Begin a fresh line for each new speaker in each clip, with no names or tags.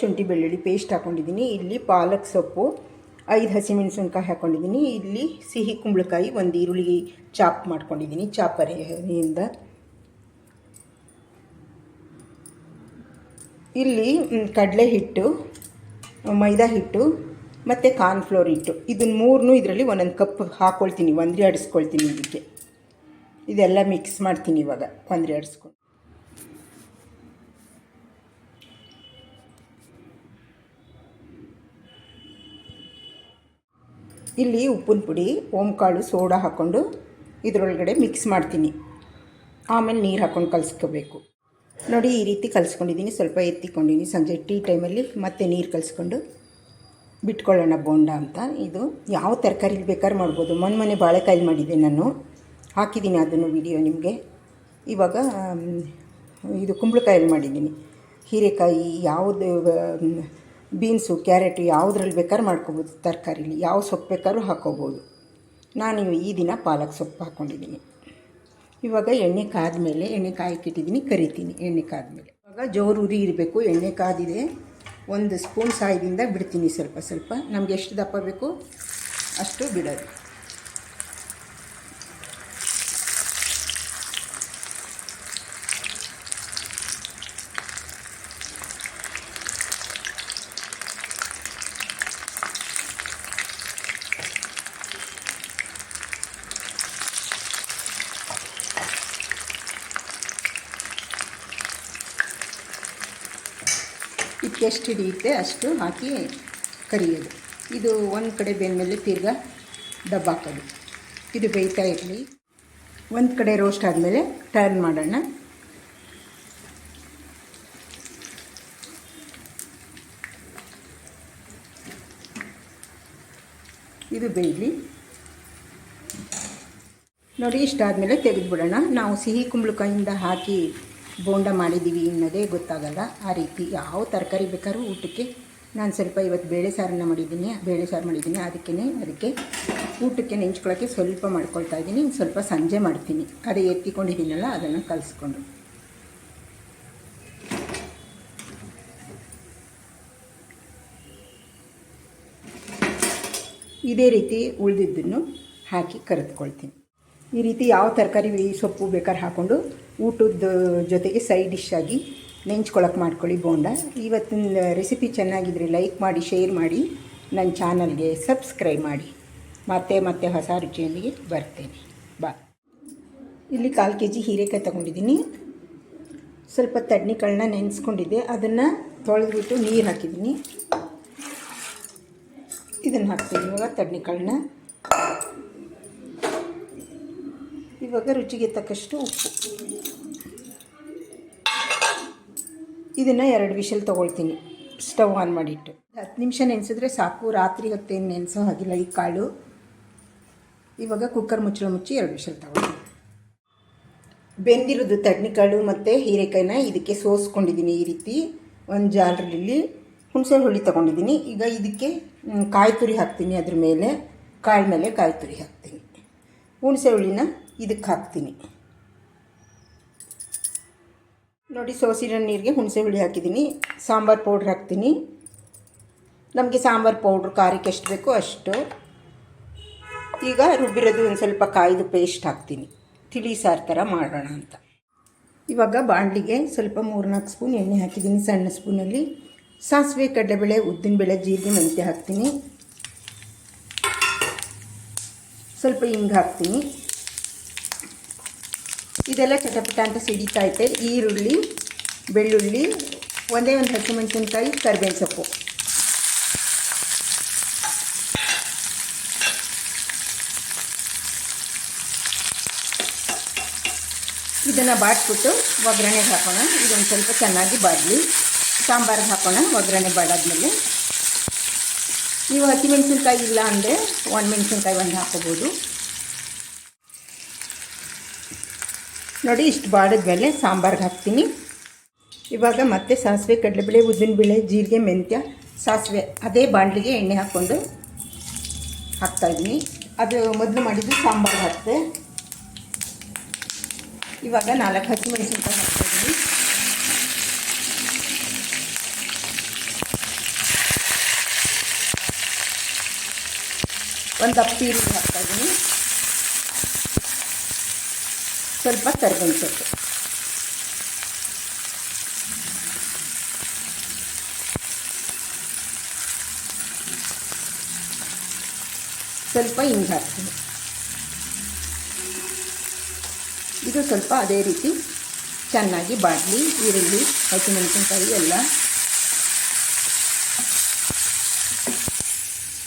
ಶುಂಠಿ, ಬೆಳ್ಳುಳ್ಳಿ ಪೇಸ್ಟ್ ಹಾಕ್ಕೊಂಡಿದ್ದೀನಿ ಇಲ್ಲಿ ಪಾಲಕ್ ಸೊಪ್ಪು, ಐದು ಹಸಿಮೆಣಸಿನ್ಕಾಯಿ ಹಾಕ್ಕೊಂಡಿದ್ದೀನಿ ಇಲ್ಲಿ ಸಿಹಿ ಕುಂಬಳಕಾಯಿ ಒಂದು ಈರುಳ್ಳಿ ಚಾಪ್ ಮಾಡ್ಕೊಂಡಿದ್ದೀನಿ, ಚಾಪರಿಯಿಂದ. ಇಲ್ಲಿ ಕಡಲೆ ಹಿಟ್ಟು, ಮೈದಾ ಹಿಟ್ಟು, ಮತ್ತು ಕಾರ್ನ್ಫ್ಲೋರ್ ಹಿಟ್ಟು. ಇದನ್ನು ಮೂರನ್ನೂ ಇದರಲ್ಲಿ ಒಂದೊಂದು ಕಪ್ ಹಾಕ್ಕೊಳ್ತೀನಿ ಒಂದ್ರಿ ಆಡಿಸ್ಕೊಳ್ತೀನಿ ಇದಕ್ಕೆ. ಇದೆಲ್ಲ ಮಿಕ್ಸ್ ಮಾಡ್ತೀನಿ ಇವಾಗ, ಒಂದ್ರಿ ಆಡಿಸ್ಕೊಂಡು ಇಲ್ಲಿ ಉಪ್ಪಿನ ಪುಡಿ, ಓಂಕಾಳು, ಸೋಡಾ ಹಾಕ್ಕೊಂಡು ಇದರೊಳಗಡೆ ಮಿಕ್ಸ್ ಮಾಡ್ತೀನಿ. ಆಮೇಲೆ ನೀರು ಹಾಕ್ಕೊಂಡು ಕಲಿಸ್ಕೋಬೇಕು. ನೋಡಿ, ಈ ರೀತಿ ಕಲಿಸ್ಕೊಂಡಿದ್ದೀನಿ. ಸ್ವಲ್ಪ ಎತ್ತಿಕೊಂಡಿನಿ ಸಂಜೆ ಟೀ ಟೈಮಲ್ಲಿ ಮತ್ತೆ ನೀರು ಕಲಿಸ್ಕೊಂಡು ಬಿಟ್ಕೊಳ್ಳೋಣ ಬೋಂಡ ಅಂತ. ಇದು ಯಾವ ತರಕಾರಿಲಿ ಬೇಕಾದ್ರೂ ಮಾಡ್ಬೋದು. ಮೊನ್ನೆ ಮೊನ್ನೆ ಬಾಳೆಕಾಯಿ ಮಾಡಿದ್ದೆ ನಾನು. ಹಾಕಿದ್ದೀನಿ ಅದನ್ನು ವಿಡಿಯೋ ನಿಮಗೆ. ಇವಾಗ ಇದು ಕುಂಬಳಕಾಯಲ್ಲಿ ಮಾಡಿದ್ದೀನಿ. ಹೀರೆಕಾಯಿ, ಯಾವುದು ಬೀನ್ಸು, ಕ್ಯಾರೆಟು ಯಾವುದ್ರಲ್ಲಿ ಬೇಕಾದ್ರೂ ಮಾಡ್ಕೋಬೋದು. ತರಕಾರಿಲಿ ಯಾವ ಸೊಪ್ಪು ಬೇಕಾದ್ರೂ ಹಾಕ್ಕೋಬೋದು ನಾನು ಈ ದಿನ ಪಾಲಕ್ ಸೊಪ್ಪು ಹಾಕ್ಕೊಂಡಿದ್ದೀನಿ ಇವಾಗ ಎಣ್ಣೆ ಕಾದ್ಮೇಲೆ, ಎಣ್ಣೆ ಕಾಯಕ್ಕಿಟ್ಟಿದ್ದೀನಿ ಕರಿತೀನಿ ಎಣ್ಣೆ ಕಾದ್ಮೇಲೆ. ಇವಾಗ ಜೋರು ಉರಿ ಇರಬೇಕು, ಎಣ್ಣೆ ಕಾದಿದೆ. ಒಂದು ಸ್ಪೂನ್ ಸಾಯದಿಂದ ಬಿಡ್ತೀನಿ ಸ್ವಲ್ಪ ಸ್ವಲ್ಪ. ನಮಗೆ ಎಷ್ಟು ದಪ್ಪ ಬೇಕು ಅಷ್ಟು ಬಿಡೋದು. ಇದಕ್ಕೆ ಎಷ್ಟು ಹಿಡಿಯುತ್ತೆ ಅಷ್ಟು ಹಾಕಿ ಕರಿಯೋದು. ಇದು ಒಂದು ಕಡೆ ಬೆಂದಮೇಲೆ ತಿರ್ಗಾ ಹಾಕೋದು. ಇದು ಬೇಯ್ತಾ ಇರಲಿ. ಒಂದು ಕಡೆ ರೋಸ್ಟ್ ಆದಮೇಲೆ ಟರ್ನ್ ಮಾಡೋಣ. ಇದು ಬೇಯಲಿ. ನೋಡಿ, ಇಷ್ಟಾದಮೇಲೆ ತೆಗೆದುಬಿಡೋಣ. ನಾವು ಸಿಹಿ ಕುಂಬಳಕಾಯಿಂದ ಹಾಕಿ ಬೋಂಡ ಮಾಡಿದ್ದೀವಿ ಅನ್ನೋದೇ ಗೊತ್ತಾಗಲ್ಲ. ಆ ರೀತಿ ಯಾವ ತರಕಾರಿ ಬೇಕಾದ್ರೂ ಊಟಕ್ಕೆ ನಾನು ಸ್ವಲ್ಪ ಇವತ್ತು ಬೇಳೆ ಸಾರನ್ನ ಮಾಡಿದ್ದೀನಿ. ಬೇಳೆ ಸಾರು ಮಾಡಿದ್ದೀನಿ. ಅದಕ್ಕೇ ಅದಕ್ಕೆ ಊಟಕ್ಕೆ ನೆಂಚ್ಕೊಳ್ಳೋಕ್ಕೆ ಸ್ವಲ್ಪ ಮಾಡ್ಕೊಳ್ತಾ ಇದ್ದೀನಿ. ಸ್ವಲ್ಪ ಸಂಜೆ ಮಾಡ್ತೀನಿ. ಅದೇ ಎತ್ತಿಕೊಂಡಿದ್ದೀನಲ್ಲ, ಅದನ್ನು ಕಲಿಸ್ಕೊಂಡು. ಇದೇ ರೀತಿ ಉಳಿದಿದ್ದನ್ನು ಹಾಕಿ ಕರೆದುಕೊಳ್ತೀನಿ. ಈ ರೀತಿ ಯಾವ ತರಕಾರಿ ಸೊಪ್ಪು ಬೇಕಾದ್ರೆ ಹಾಕ್ಕೊಂಡು ಊಟದ ಜೊತೆಗೆ ಸೈಡ್ ಡಿಶ್ ಆಗಿ ನೆಂಚ್ಕೊಳಕ್ಕೆ ಮಾಡ್ಕೊಳ್ಳಿ ಬೋಂಡ. ಇವತ್ತಿನ ರೆಸಿಪಿ ಚೆನ್ನಾಗಿದ್ರೆ ಲೈಕ್ ಮಾಡಿ ಶೇರ್ ಮಾಡಿ. ನನ್ನ ಚಾನಲ್ಗೆ ಸಬ್ಸ್ಕ್ರೈಬ್ ಮಾಡಿ. ಮತ್ತೆ ಮತ್ತೆ ಹೊಸ ರುಚಿಯೊಂದಿಗೆ ಬರ್ತೇನೆ. ಬಾ ಇಲ್ಲಿ ಕಾಲು ಕೆ ಜಿ ಹೀರೆಕಾಯಿ ತೊಗೊಂಡಿದ್ದೀನಿ. ಸ್ವಲ್ಪ ತಡ್ನಿಕಾಳನ್ನ ನೆನೆಸ್ಕೊಂಡಿದ್ದೆ. ಅದನ್ನು ತೊಳೆದ್ಬಿಟ್ಟು ನೀರು ಹಾಕಿದ್ದೀನಿ. ಇದನ್ನು ಹಾಕ್ತೀನಿ ಇವಾಗ ತಡ್ನಿಕಾಳನ್ನ ಇವಾಗ ರುಚಿಗೆ ತಕ್ಕಷ್ಟು ಉಪ್ಪು. ಇದನ್ನು ಎರಡು ವಿಷಲ್ ತೊಗೊಳ್ತೀನಿ. ಸ್ಟವ್ ಆನ್ ಮಾಡಿಟ್ಟು. ಹತ್ತು ನಿಮಿಷ ನೆನೆಸಿದ್ರೆ ಸಾಕು. ರಾತ್ರಿ ಹೊತ್ತೇನು ನೆನೆಸೋ ಹಾಗಿಲ್ಲ ಈ ಕಾಳು. ಇವಾಗ ಕುಕ್ಕರ್ ಮುಚ್ಚಳ ಮುಚ್ಚಿ ಎರಡು ವಿಷಲ್ ತೊಗೊಳ್ತೀನಿ. ಬೆಂದಿರೋದು ತಡ್ನಿಕಾಳು ಮತ್ತು ಹೀರೆಕಾಯಿನ ಇದಕ್ಕೆ ಸೋಸ್ಕೊಂಡಿದ್ದೀನಿ ಈ ರೀತಿ. ಒಂದು ಜಾಲರಲ್ಲಿ ಹುಣಸೆ ಹುಳಿ ತೊಗೊಂಡಿದ್ದೀನಿ. ಈಗ ಇದಕ್ಕೆ ಕಾಯಿ ತುರಿ ಹಾಕ್ತೀನಿ ಅದ್ರ ಮೇಲೆ. ಕಾಳು ಮೇಲೆ ಕಾಯಿ ತುರಿ ಹಾಕ್ತೀನಿ. ಹುಣಸೆ ಹುಳಿನ ಇದಕ್ಕೆ ಹಾಕ್ತೀನಿ. ನೋಡಿ ಸೋಸಿರೋ ನೀರಿಗೆ ಹುಣಸೆ ಹುಳಿ ಹಾಕಿದ್ದೀನಿ. ಸಾಂಬಾರು ಪೌಡ್ರ್ ಹಾಕ್ತೀನಿ. ನಮಗೆ ಸಾಂಬಾರು ಪೌಡ್ರ್ ಖಾರಕ್ಕೆ ಎಷ್ಟು ಬೇಕೋ ಅಷ್ಟು. ಈಗ ರುಬ್ಬಿರೋದು ಒಂದು ಸ್ವಲ್ಪ ಕಾಯ್ದು ಪೇಸ್ಟ್ ಹಾಕ್ತೀನಿ. ತಿಳಿ ಸಾರು ಥರ ಮಾಡೋಣ ಅಂತ. ಇವಾಗ ಬಾಣಲಿಗೆ ಸ್ವಲ್ಪ ಮೂರ್ನಾಲ್ಕು ಸ್ಪೂನ್ ಎಣ್ಣೆ ಹಾಕಿದ್ದೀನಿ ಸಣ್ಣ ಸ್ಪೂನಲ್ಲಿ. ಸಾಸಿವೆ ಕಡಲೆಬೇಳೆ ಉದ್ದಿನಬೇಳೆ ಜೀರಿಗೆ, ಮೆಂತ್ಯ ಹಾಕ್ತೀನಿ. ಸ್ವಲ್ಪ ಹಿಂಗೆ ಹಾಕ್ತೀನಿ. ಇದೆಲ್ಲ ಚಟಪಟ ಅಂತ ಸಿಡಿತಾ ಐತೆ ಈರುಳ್ಳಿ, ಬೆಳ್ಳುಳ್ಳಿ, ಒಂದೇ ಒಂದು ಹಸಿಮೆಣಸಿನ್ಕಾಯಿ, ಕರಿಬೇವಿನ ಸೊಪ್ಪು. ಇದನ್ನು ಬಾಟ್ಬಿಟ್ಟು ಒಗ್ಗರಣೆಗೆ ಹಾಕೋಣ. ಇದೊಂದು ಸ್ವಲ್ಪ ಚೆನ್ನಾಗಿ ಬಾಡಲಿ. ಸಾಂಬಾರಿಗೆ ಹಾಕೋಣ, ಒಗ್ಗರಣೆ ಬಾಡಾದ್ಮೇಲೆ. ನೀವು ಹಸಿಮೆಣಸಿನ್ಕಾಯಿ ಇಲ್ಲ ಅಂದರೆ ಒಣಮೆಣಸಿನ್ಕಾಯಿ ಒಂದು ಹಾಕೋಬೋದು. ನೋಡಿ, ಇಷ್ಟು ಬಾಡಿದ್ಮೇಲೆ ಸಾಂಬಾರ್ಗೆ ಹಾಕ್ತೀನಿ. ಇವಾಗ ಮತ್ತೆ ಸಾಸಿವೆ, ಕಡಲೆಬೇಳೆ, ಉದ್ದಿನಬೇಳೆ, ಜೀರಿಗೆ, ಮೆಂತ್ಯ, ಸಾಸಿವೆ, ಅದೇ ಬಾಣಲಿಗೆ ಎಣ್ಣೆ ಹಾಕ್ಕೊಂಡು ಹಾಕ್ತಾಯಿದ್ದೀನಿ ಅದು ಮೊದಲು ಮಾಡಿದ್ದು ಸಾಂಬಾರ್ಗೆ ಹಾಕಿದೆ ಇವಾಗ ನಾಲ್ಕು ಹಸಿಮೆಣಸಿನ್ಕಾಯಿ ಹಾಕ್ತಾಯಿದ್ದೀನಿ ಒಂದು ಅಪ್ಪಿ ಹಾಕ್ತಾಯಿದ್ದೀನಿ ಸ್ವಲ್ಪ ಕರ್ಬೇವಿನ ಸೊಪ್ಪು. ಸ್ವಲ್ಪ ಹಿಂಗೆ ಹಾಕ್ತೀನಿ. ಇದು ಸ್ವಲ್ಪ ಅದೇ ರೀತಿ ಚೆನ್ನಾಗಿ ಬಾಡಲಿ, ಈರುಳ್ಳಿ, ಹಸಿಮೆಣಸಿನ್ಕಾಯಿ ಎಲ್ಲ.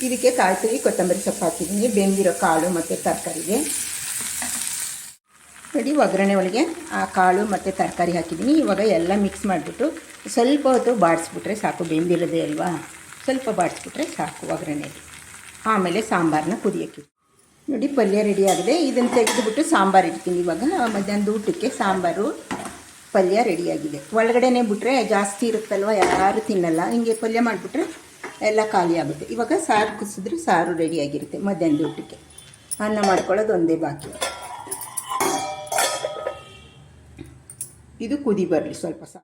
ಇದಕ್ಕೆ ಕಾಯಿ ತುರಿ ಕೊತ್ತಂಬರಿ ಸೊಪ್ಪು ಹಾಕಿದ್ದೀನಿ. ಬೆಂದಿರೋ ಕಾಳು ಮತ್ತು ತರಕಾರಿಗೆ. ನೋಡಿ ಒಗ್ಗರಣೆ ಒಳಗೆ ಆ ಕಾಳು ಮತ್ತು ತರಕಾರಿ ಹಾಕಿದ್ದೀನಿ. ಇವಾಗ ಎಲ್ಲ ಮಿಕ್ಸ್ ಮಾಡಿಬಿಟ್ಟು ಸ್ವಲ್ಪ ಹೊತ್ತು ಬಾಡಿಸ್ಬಿಟ್ರೆ ಸಾಕು, ಬೆಂದಿರೋದೆ ಅಲ್ವಾ? ಸ್ವಲ್ಪ ಬಾಡಿಸ್ಬಿಟ್ರೆ ಸಾಕು ಒಗ್ಗರಣೆಗೆ ಆಮೇಲೆ ಸಾಂಬಾರನ್ನ ಕುದಿಯೋಕ್ಕೆ. ನೋಡಿ, ಪಲ್ಯ ರೆಡಿ ಆಗಿದೆ. ಇದನ್ನು ತೆಗೆದುಬಿಟ್ಟು ಸಾಂಬಾರು ಇಡ್ತೀನಿ ಇವಾಗ. ಮಧ್ಯಾಹ್ನದ ಊಟಕ್ಕೆ ಸಾಂಬಾರು, ಪಲ್ಯ ರೆಡಿಯಾಗಿದೆ ಒಳಗಡೆನೇ ಬಿಟ್ಟರೆ ಜಾಸ್ತಿ ಇರುತ್ತಲ್ವ? ಯಾರು ತಿನ್ನಲ್ಲ. ಹಿಂಗೆ ಪಲ್ಯ ಮಾಡಿಬಿಟ್ರೆ ಎಲ್ಲ ಖಾಲಿ ಆಗುತ್ತೆ. ಇವಾಗ ಸಾರು ಕುಸಿದ್ರೆ ಸಾರು ರೆಡಿಯಾಗಿರುತ್ತೆ ಮಧ್ಯಾಹ್ನದ ಊಟಕ್ಕೆ. ಅನ್ನ ಮಾಡ್ಕೊಳ್ಳೋದು ಒಂದೇ ಬಾಕಿ. ಇದು ಕುದಿ ಬರಲಿ ಸ್ವಲ್ಪ ಸಾ